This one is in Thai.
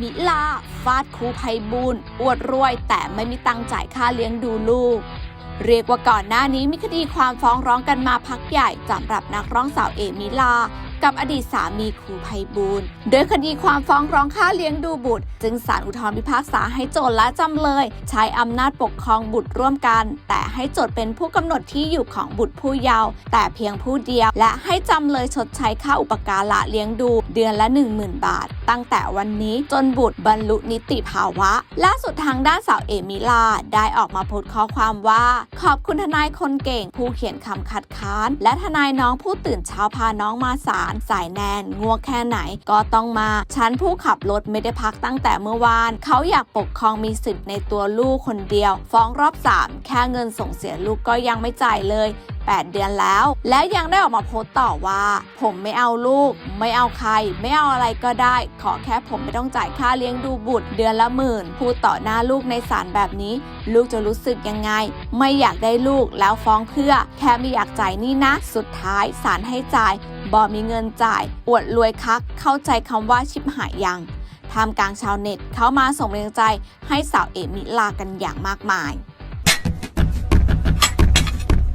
มิลา ฟาดครูไพบูลอวดรวย แต่ไม่มีตังค์จ่ายค่าเลี้ยงดูลูก เรียกว่าก่อนหน้านี้มีคดีความฟ้องร้องกันมาพักใหญ่สำหรับนักร้องสาวเอมิลา กับอดีตสามีครูไพบูลโดยคดีความฟ้องร้องค่าเลี้ยงดูบุตร จึงศาลอุทธรณ์พิพากษาให้โจทย์และจำเลย ใช้อำนาจปกครองบุตรร่วมกัน แต่ให้โจทย์เป็นผู้กำหนดที่อยู่ของบุตรผู้เยาว์แต่เพียงผู้เดียว และให้จำเลยชดใช้ค่าอุปการะเลี้ยงดู เดือนละ 10,000 บาท ตั้งแต่วันนี้จนบุตรบรรลุนิติภาวะล่าสุดทางด้านสาวเอมิลาได้ออกมาโพสต์ข้อความว่า ขอบคุณทนายคนเก่ง ผู้เขียนคำคัดค้าน และทนายน้องผู้ตื่นเช้าพาน้องมาศาลสายแนนงัวแค่ไหนก็ต้องมา ฉันผู้ขับรถไม่ได้พักตั้งแต่เมื่อวาน เขาอยากปกครองมีสิทธิ์ในตัวลูกคนเดียว ฟ้องรอบ 3 แค่เงินส่งเสียลูกก็ยังไม่จ่ายเลย 8 เดือนแล้ว และยังได้ออกมาโพสต์ต่อว่า ผมไม่เอาลูก ไม่เอาใคร ไม่เอาอะไรก็ได้ ขอแค่ผมไม่ต้องจ่ายค่าเลี้ยงดูบุตรเดือนละหมื่น พูดต่อหน้าลูกในศาลแบบนี้ ลูกจะรู้สึกยังไง ไม่อยากได้ลูกแล้วฟ้องเพื่อ แค่ไม่อยากจ่ายนี่นะ สุดท้ายศาลให้จ่ายบอมีเงินจ่าย อวดรวยคัก เข้าใจคำว่าชิบหายยังท่ามกลางชาวเน็ตเข้ามาส่งแรงใจให้สาวเอมิลากันอย่างมากมาย